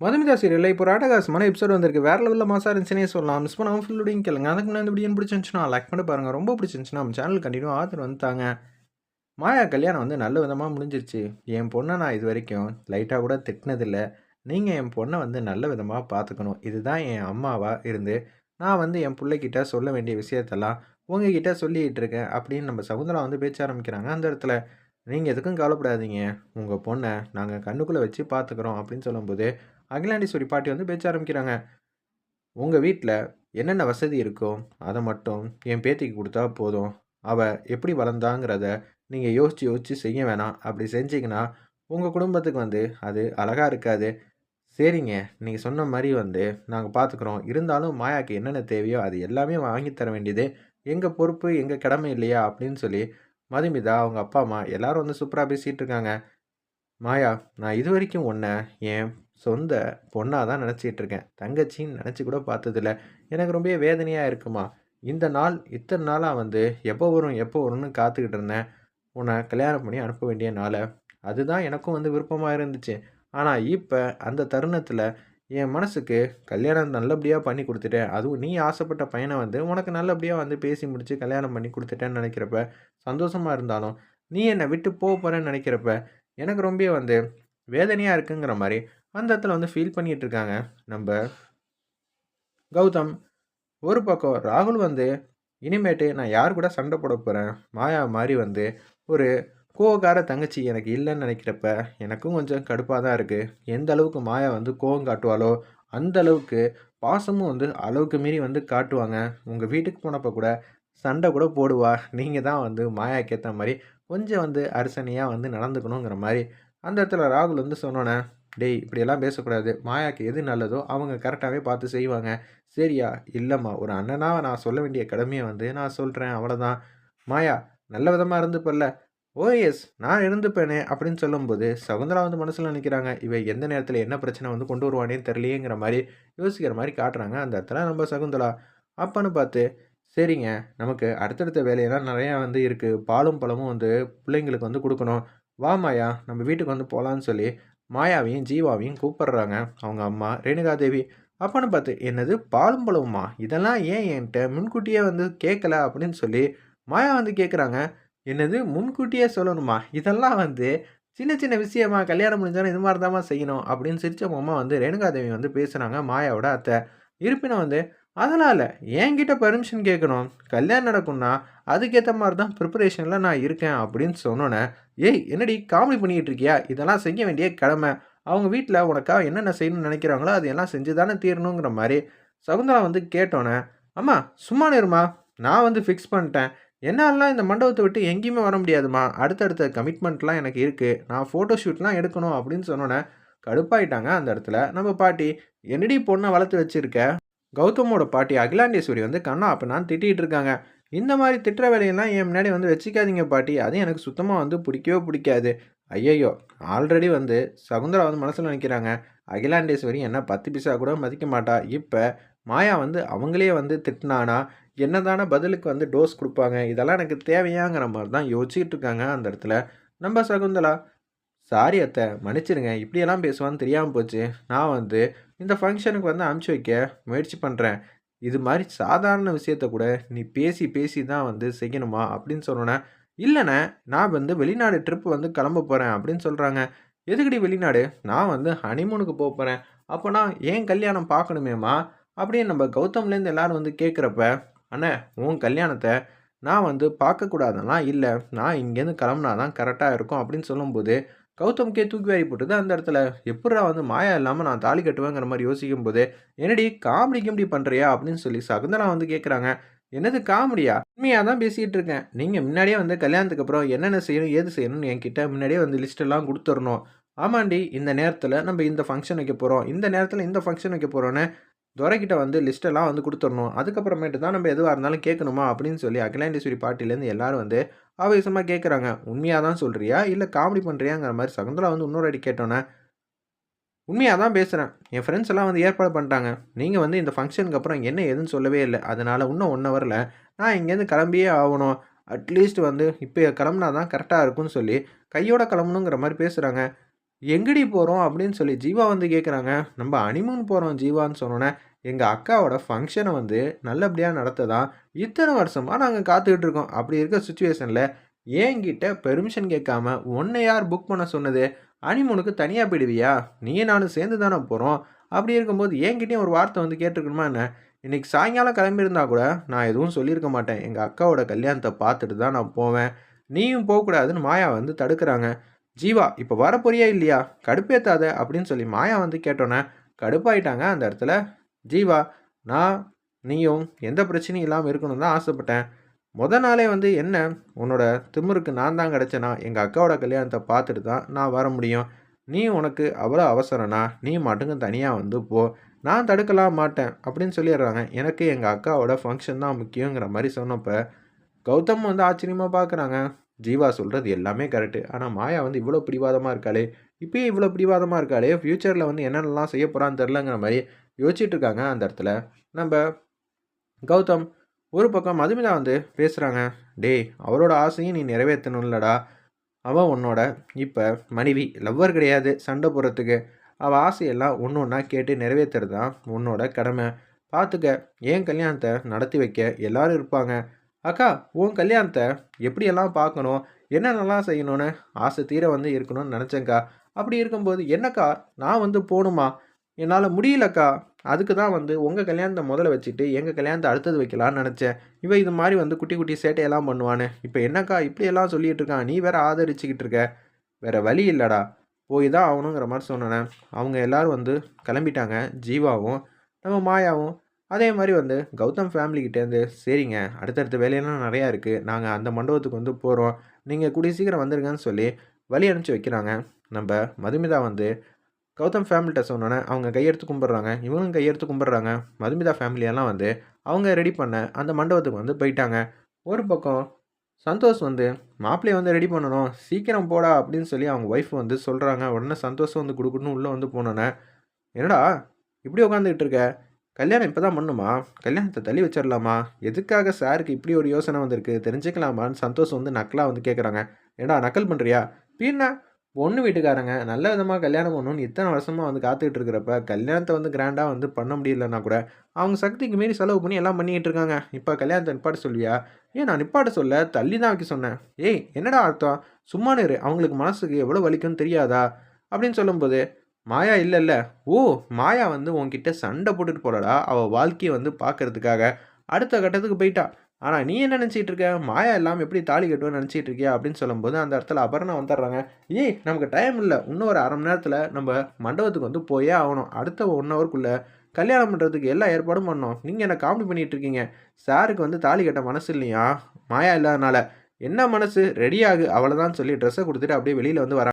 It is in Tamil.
மதுமிதா சீரியலில் இப்போ ஒரு எபிசோட் வந்திருக்கு. வேற லெவலில் மாசாக இருந்துச்சுனே சொல்லலாம். மிஸ் பண்ணாமல் ஃபுல்லோடையும் கேளுங்க. அதுக்கு முன்னாடி இந்த வீடியோ பிடிச்சிருந்துச்சுன்னா லைக் பண்ணி பாருங்கள் ரொம்ப பிடிச்சிருந்துச்சுன்னா நம்ம சேனல் கண்டினியூ ஆதரவு வந்துட்டாங்க. மாயா கல்யாணம் வந்து நல்ல விதமாக முடிஞ்சிருச்சு. என் பொண்ணை நான் இது வரைக்கும் லைட்டாக கூட திட்டினதில்லை. நீங்கள் என் பொண்ணை வந்து நல்ல விதமாக பார்த்துக்கணும் இதுதான் என் அம்மாவாக இருந்து நான் வந்து என் பிள்ளைக்கிட்ட சொல்ல வேண்டிய விஷயத்தெல்லாம் உங்ககிட்ட சொல்லிக்கிட்டு இருக்கேன் அப்படின்னு நம்ம சகுந்தலா வந்து பேச்ச ஆரம்பிக்கிறாங்க. அந்த இடத்துல நீங்கள் எதுக்கும் கவலைப்படாதீங்க. உங்கள் பொண்ணை நாங்கள் கண்ணுக்குள்ளே வச்சு பார்த்துக்குறோம் அப்படின்னு சொல்லும்போது அகிலாண்டீஸ்வரி பாட்டி வந்து பேச்ச ஆரம்பிக்கிறாங்க. உங்கள் வீட்டில் என்னென்ன வசதி இருக்கோ அதை மட்டும் என் பேத்திக்கு கொடுத்தா போதும். அவள் எப்படி வளர்ந்தாங்கிறத நீங்கள் யோசித்து யோசித்து செய்ய வேணாம். அப்படி செஞ்சீங்கன்னா உங்கள் குடும்பத்துக்கு வந்து அது அழகாக இருக்காது. சரிங்க நீங்கள் சொன்ன மாதிரி வந்து நாங்கள் பார்த்துக்குறோம் இருந்தாலும் மாயாக்கு என்னென்ன தேவையோ அது எல்லாமே வாங்கி தர வேண்டியது எங்கள் பொறுப்பு எங்கள் கடமை இல்லையா? அப்படின்னு சொல்லி மதுமிதா அவங்க அப்பா அம்மா எல்லாரும் வந்து சூப்பராக பேசிகிட்டு இருக்காங்க. மாயா நான் இது வரைக்கும் உன்னை என் சொந்த பொண்ணாக தான் நினச்சிட்டு இருக்கேன். தங்கச்சின்னு நினச்சி கூட பார்த்ததில்ல. எனக்கு ரொம்ப வேதனையாக இருக்குமா? இந்த நாள் இத்தனை நாளாக வந்து எப்போ வரும் எப்போ வரும்னு காத்துக்கிட்டு இருந்தேன். உன்னை கல்யாணம் பண்ணி அனுப்ப வேண்டிய நாளை. அதுதான் எனக்கும் வந்து விருப்பமாக இருந்துச்சு. ஆனால் இப்போ அந்த தருணத்தில் என் மனசுக்கு கல்யாணம் நல்லபடியாக பண்ணி கொடுத்துட்டேன். அதுவும் நீ ஆசைப்பட்ட பையனை வந்து உனக்கு நல்லபடியாக வந்து பேசி முடித்து கல்யாணம் பண்ணி கொடுத்துட்டேன்னு நினைக்கிறப்ப சந்தோஷமாக இருந்தாலும் நீ என்னை விட்டு போக போகிறேன்னு நினைக்கிறப்ப எனக்கு ரொம்ப வந்து வேதனையாக இருக்குங்கிற மாதிரி அந்த இடத்துல வந்து ஃபீல் பண்ணிகிட்டு இருக்காங்க நம்ம கௌதம். ஒரு பக்கம் ராகுல் வந்து இனிமேட்டு நான் யார் கூட சண்டை போட போகிறேன் மாயா மாதிரி வந்து ஒரு கோவக்கார தங்கச்சி எனக்கு இல்லைன்னு நினைக்கிறப்ப எனக்கும் கொஞ்சம் கடுப்பாக தான் இருக்குது எந்த அளவுக்கு மாயா வந்து கோவம் காட்டுவாளோ அந்த அளவுக்கு பாசமும் வந்து அளவுக்கு மீறி வந்து காட்டுவாங்க. உங்கள் வீட்டுக்கு போனப்போ கூட சண்டை கூட போடுவா. நீங்கள் தான் வந்து மாயாக்கு ஏற்ற மாதிரி கொஞ்சம் வந்து அரசனையாக வந்து நடந்துக்கணுங்கிற மாதிரி. அந்த இடத்துல ராகுல் வந்து சொன்னோன்னே டேய் இப்படியெல்லாம் பேசக்கூடாது. மாயாக்கு எது நல்லதோ அவங்க கரெக்டாகவே பார்த்து செய்வாங்க. சரியா இல்லைம்மா. ஒரு அண்ணனாக நான் சொல்ல வேண்டிய கடமையை வந்து நான் சொல்கிறேன் அவ்வளோதான் மாயா நல்ல விதமாக ஓ எஸ் நான் இருந்துப்பேனே அப்படின்னு சொல்லும்போது சகுந்தரா வந்து மனசில் நினைக்கிறாங்க இவ எந்த நேரத்தில் என்ன பிரச்சனை வந்து கொண்டு வருவானே தெரியலையேங்கிற மாதிரி யோசிக்கிற மாதிரி காட்டுறாங்க. அந்த இடத்துல நம்ம சகுந்தலா அப்பன்னு பார்த்து சரிங்க நமக்கு அடுத்தடுத்த வேலையெல்லாம் நிறையா வந்து இருக்குது பாலும் பழமும் வந்து பிள்ளைங்களுக்கு வந்து கொடுக்கணும். வா மாயா நம்ம வீட்டுக்கு வந்து போகலான்னு சொல்லி மாயாவையும் ஜீவாவையும் கூப்பிடுறாங்க. அவங்க அம்மா ரேணுகா தேவி அப்பன்னு பார்த்து என்னது பாலும் பழமுமா? இதெல்லாம் ஏன் என்கிட்ட முன்கூட்டியே வந்து கேட்கல அப்படின்னு சொல்லி மாயா வந்து கேட்குறாங்க. என்னது முன்கூட்டியே சொல்லணுமா? இதெல்லாம் வந்து சின்ன சின்ன விஷயமா கல்யாணம் முடிஞ்சாலும் இது மாதிரி தாம்மா செய்யணும் அப்படின்னு சிரிச்ச அம்மா வந்து ரேணுகாதேவி வந்து பேசுகிறாங்க மாயாவோட அத்தை. இருப்பினும் வந்து அதனால் என்கிட்ட பர்மிஷன் கேட்கணும். கல்யாணம் நடக்கும்னா அதுக்கேற்ற மாதிரி தான் ப்ரிப்பரேஷனில் நான் இருக்கேன் அப்படின்னு சொன்னோன்னே ஏய் என்னடி காமெடி பண்ணிக்கிட்டு இருக்கியா? இதெல்லாம் செய்ய வேண்டிய கடமை. அவங்க வீட்டில் உனக்காக என்னென்ன செய்யணும்னு நினைக்கிறாங்களோ அது எல்லாம் செஞ்சு தானே தீரணுங்கிற மாதிரி. சகுந்தலா வந்து கேட்டோன்னே அம்மா சும்மா நேருமா நான் வந்து ஃபிக்ஸ் பண்ணிட்டேன். என்னாலலாம் இந்த மண்டபத்தை விட்டு எங்கேயுமே வர முடியாதுமா அடுத்தடுத்த கமிட்மெண்ட்லாம் எனக்கு இருக்குது நான் ஃபோட்டோ ஷூட்லாம் எடுக்கணும் அப்படின்னு சொன்னோன்னே கடுப்பாயிட்டாங்க அந்த இடத்துல. நம்ம பாட்டி என்னடி பொண்ணை வளர்த்து வச்சுருக்க? கௌதமோட பாட்டி அகிலாண்டேஸ்வரி வந்து கண்ணா அப்பனான்னு திட்டிகிட்டு இருக்காங்க. இந்த மாதிரி திட்டுற வேலையெல்லாம் என் முன்னாடி வந்து வச்சுக்காதீங்க பாட்டி. அது எனக்கு சுத்தமாக வந்து பிடிக்கவே பிடிக்காது. ஐயையோ ஆல்ரெடி வந்து சகுந்தரா வந்து மனசில் நினைக்கிறாங்க. அகிலாண்டேஸ்வரி என்ன பத்து பிசா கூட மதிக்க மாட்டா. இப்போ மாயா வந்து அவங்களே வந்து திட்டினானா என்னதான பதிலுக்கு வந்து டோஸ் கொடுப்பாங்க? இதெல்லாம் எனக்கு தேவையாங்கிற மாதிரி தான் யோசிச்சுட்டு இருக்காங்க அந்த இடத்துல. நம்ம சகுந்தலா? சாரி அத்தை மன்னிச்சிருங்க இப்படியெல்லாம் பேசுவான்னு தெரியாமல் போச்சு. நான் வந்து இந்த ஃபங்க்ஷனுக்கு வந்து அனுப்பிச்சி வைக்க முயற்சி பண்ணுறேன் இது மாதிரி சாதாரண விஷயத்த கூட நீ பேசி பேசி தான் வந்து செய்யணுமா? அப்படின்னு சொன்னோன்னே இல்லைண்ணே நான் வந்து வெளிநாடு ட்ரிப் வந்து கிளம்ப போகிறேன் அப்படின்னு சொல்கிறாங்க எதுக்கடி வெளிநாடு? நான் வந்து ஹனிமூனுக்கு போக போகிறேன் அப்போனா ஏன் கல்யாணம் பார்க்கணுமேம்மா? அப்படின்னு நம்ம கௌதம்லேருந்து எல்லாரும் வந்து கேட்குறப்ப அண்ணே உன் கல்யாணத்தை நான் வந்து பார்க்கக்கூடாதெல்லாம் இல்லை நான் இங்கேருந்து கிளம்புனா தான் கரெக்டாக இருக்கும். அப்படின்னு சொல்லும்போது கௌதம்கே தூக்கி வாரி போட்டுது அந்த இடத்துல எப்படா வந்து மாயா இல்லாமல் நான் தாலி கட்டுவேங்கிற மாதிரி யோசிக்கும் போது என்னடி காமெடி கிமெடி பண்ணுறியா அப்படின்னு சொல்லி சகுந்தலா வந்து கேட்குறாங்க என்னது காமெடியா? உண்மையாக தான் பேசிகிட்டு இருக்கேன். நீங்கள் முன்னாடியே வந்து கல்யாணத்துக்கு அப்புறம் என்னென்ன செய்யணும் ஏது செய்யணும்னு என்கிட்ட முன்னாடியே வந்து லிஸ்ட்டெல்லாம் கொடுத்துடணும். ஆமாண்டி இந்த நேரத்தில் நம்ம இந்த ஃபங்க்ஷன் வைக்க போகிறோம் இந்த நேரத்தில் இந்த ஃபங்க்ஷன் வைக்க போகிறோன்னு துரைக்கிட்ட வந்து லிஸ்ட்டெல்லாம் வந்து கொடுத்துடணும். அதுக்கப்புறமேட்டு தான் நம்ம எதுவாக இருந்தாலும் கேட்கணுமா அப்படின்னு சொல்லி அகிலாண்டேஸ்வரி பார்ட்டிலேருந்து எல்லாரும் வந்து ஆவேசமாக கேட்குறாங்க உண்மையாக தான் சொல்கிறியா இல்லை காமெடி பண்ணுறியாங்கிற மாதிரி சகுந்தலா வந்து இன்னொரு அடி கேட்டோன்னே உண்மையாக தான் பேசுகிறேன் என் ஃப்ரெண்ட்ஸ் எல்லாம் வந்து ஏற்பாடு பண்ணிட்டாங்க. நீங்கள் வந்து இந்த ஃபங்க்ஷனுக்கு அப்புறம் என்ன எதுன்னு சொல்லவே இல்லை. அதனால் இன்னும் ஒன் ஹவரில் நான் இங்கேருந்து கிளம்பியே ஆகணும். அட்லீஸ்ட் வந்து இப்போ கிளம்புனா தான் கரெக்டாக இருக்கும்னு சொல்லி கையோட கிளம்பணுங்கிற மாதிரி பேசுகிறாங்க எங்கடி போகிறோம் அப்படின்னு சொல்லி ஜீவா வந்து கேட்குறாங்க நம்ம அனிமூன் போகிறோம் ஜீவான்னு சொன்னோன்னே எங்கள் அக்காவோட ஃபங்க்ஷனை வந்து நல்லபடியாக நடத்ததான் இத்தனை வருஷமாக நாங்கள் காத்துக்கிட்டு இருக்கோம். அப்படி இருக்க சுச்சுவேஷனில் ஏங்கிட்ட பெர்மிஷன் கேட்காம ஒன்னை யார் புக் பண்ண சொன்னது? அனிமூனுக்கு தனியாக போயிடுவியா? நீயே நானும் சேர்ந்து தானே போகிறோம் அப்படி இருக்கும்போது என்கிட்டயும் ஒரு வார்த்தை வந்து கேட்டிருக்கணுமா என்ன? இன்றைக்கி சாயங்காலம் கிளம்பியிருந்தா கூட நான் எதுவும் சொல்லியிருக்க மாட்டேன். எங்கள் அக்காவோட கல்யாணத்தை பார்த்துட்டு தான் நான் போவேன். நீயும் போகக்கூடாதுன்னு மாயா வந்து தடுக்கிறாங்க. ஜீவா இப்போ வரப்போறியா இல்லையா? கடுப்பேத்தாத அப்படின்னு சொல்லி மாயா வந்து கேட்டோன்னே கடுப்பாயிட்டாங்க அந்த இடத்துல. ஜீவா நான் நீயும் எந்த பிரச்சனையும் இல்லாமல் இருக்கணும்னு தான் ஆசைப்பட்டேன். முத நாளே வந்து என்ன உன்னோட திமுருக்கு நான் தான் கிடச்சேனா? எங்கள் அக்காவோட கல்யாணத்தை பார்த்துட்டு தான் நான் வர முடியும். நீ உனக்கு அவ்வளோ அவசரம்னா நீ மட்டுங்க தனியாக வந்து போ. நான் தடுக்கலாம் மாட்டேன் அப்படின்னு சொல்லிடுறாங்க. எனக்கு எங்கள் அக்காவோட ஃபங்க்ஷன் தான் முக்கியங்கிற மாதிரி சொன்னப்போ கௌதம் வந்து ஆச்சரியமாக பார்க்குறாங்க ஜீவா சொல்கிறது எல்லாமே கரெக்டு ஆனால் மாயா வந்து இவ்வளோ பிடிவாதமாக இருக்காளே? இப்பயே இவ்வளோ பிடிவாதமாக இருக்காளே? ஃப்யூச்சரில் வந்து என்னென்னலாம் செய்ய போகிறான்னு தெரிலங்கிற மாதிரி யோசிச்சுட்டு இருக்காங்க அந்த இடத்துல. நம்ம கௌதம் ஒரு பக்கம் மதுமிதா வந்து பேசுகிறாங்க டேய் அவரோட ஆசையும் நீ நிறைவேற்றணும்லடா. அவன் உன்னோட இப்போ மனைவி லவ்வர் கிடையாது சண்டை போடுறதுக்கு. அவள் ஆசையெல்லாம் ஒன்று ஒன்றா கேட்டு நிறைவேற்றுறது தான் உன்னோட கடமை. பார்த்துக்க ஏன் கல்யாணத்தை நடத்தி வைக்க எல்லாரும் இருப்பாங்க. அக்கா உன் கல்யாணத்தை எப்படியெல்லாம் பார்க்கணும்? என்னென்னலாம் செய்யணும்னு ஆசை தீர வந்து இருக்கணும்னு நினச்சேங்க்கா அப்படி இருக்கும்போது என்னக்கா நான் வந்து போகணுமா என்னால் முடியலக்கா. அதுக்கு தான் வந்து உங்கள் கல்யாணத்தை முதல்ல வச்சுட்டு எங்கள் கல்யாணத்தை அடுத்தது வைக்கலான்னு நினச்சேன். இவன் இது மாதிரி வந்து குட்டி குட்டி சேட்டையெல்லாம் பண்ணுவான்னு. இப்போ என்னக்கா இப்படியெல்லாம் சொல்லிகிட்டு இருக்கான்? நீ வேற ஆதரிச்சுக்கிட்டு இருக்க. வேற வழி இல்லைடா. போய் தான் ஆகணுங்கிற மாதிரி சொன்னேன். அவங்க எல்லாரும் வந்து கிளம்பிட்டாங்க. ஜீவாவும் நம்ம மாயாவும் அதே மாதிரி வந்து கௌதம் ஃபேமிலிக்கிட்டேருந்து சரிங்க அடுத்தடுத்த வேலையெல்லாம் நிறையா இருக்குது நாங்கள் அந்த மண்டபத்துக்கு வந்து போகிறோம் நீங்கள் கூடிய சீக்கிரம் வந்துருங்கன்னு சொல்லி வழி அனுப்பிச்சி வைக்கிறாங்க. நம்ம மதுமிதா வந்து கௌதம் ஃபேமிலிட்ட சொன்னோன்னே அவங்க கையெடுத்து கும்பிட்றாங்க. இவங்களும் கையெடுத்து கும்பிட்றாங்க. மதுமிதா ஃபேமிலியெல்லாம் வந்து அவங்க ரெடி பண்ண அந்த மண்டபத்துக்கு வந்து போயிட்டாங்க. ஒரு பக்கம் சந்தோஷ் வந்து மாப்பிள்ளையை வந்து ரெடி பண்ணணும். சீக்கிரம் போடா அப்படின்னு சொல்லி அவங்க ஒய்ஃப் வந்து சொல்கிறாங்க உடனே சந்தோஷம் வந்து கொடுக்கணும்னு உள்ளே வந்து போனோன்னே என்னடா இப்படி உட்காந்துக்கிட்டு இருக்க? கல்யாணம் இப்போ தான் பண்ணுமா? கல்யாணத்தை தள்ளி வச்சிடலாமா எதுக்காக சாருக்கு இப்படி ஒரு யோசனை வந்திருக்கு? தெரிஞ்சுக்கலாமான்னு சந்தோஷம் வந்து நக்கலாக வந்து கேட்குறாங்க ஏடா நக்கல் பண்ணுறியா பீண்ணா பொண்ணு வீட்டுக்காரங்க நல்ல விதமாக கல்யாணம் பண்ணணும்னு இத்தனை வருஷமாக வந்து காத்துக்கிட்டு இருக்கிறப்ப கல்யாணத்தை வந்து கிராண்டாக வந்து பண்ண முடியலன்னா கூட அவங்க சக்திக்கு மீறி செலவு பண்ணி எல்லாம் பண்ணிக்கிட்டு இருக்காங்க. இப்போ கல்யாணத்தை நிப்பாட்ட சொல்வியா ஏன் நான் நிப்பாட்ட சொல்ல தள்ளி தான் வைக்க சொன்னேன். ஏய் என்னடா அர்த்தம்? சும்மா நேரு அவங்களுக்கு மனசுக்கு எவ்வளோ வலிக்கும்னு தெரியாதா? அப்படின்னு சொல்லும்போது மாயா இல்லை இல்லை ஓ மாயா வந்து உன்கிட்ட சண்டை போட்டுட்டு போலடா. அவள் வாழ்க்கையை வந்து பார்க்கறதுக்காக அடுத்த கட்டத்துக்கு போயிட்டா. ஆனால் நீ என்ன நினச்சிட்டு இருக்க? மாயா இல்லாமல் எப்படி தாலி கட்டுவேன்னு நினச்சிட்டு இருக்கியா? அப்படின்னு சொல்லும்போது அந்த இடத்துல அபர்ணா வந்துடுறாங்க. ஏய் நமக்கு டைம் இல்லை. இன்னும் ஒரு அரை மணி நேரத்தில் நம்ம மண்டபத்துக்கு வந்து போயே ஆகணும். அடுத்த ஒன் ஹவருக்குள்ளே கல்யாணம் பண்ணுறதுக்கு எல்லா ஏற்பாடும் பண்ணோம். நீங்கள் என்ன காமெடி பண்ணிகிட்டு இருக்கீங்க? சாருக்கு வந்து தாலி கட்ட மனசு இல்லையா? மாயா இல்லாதனால. என்ன மனசு? ரெடியாகு அவ்வளோதான் சொல்லி ட்ரெஸ்ஸை கொடுத்துட்டு அப்படியே வெளியில் வந்து வர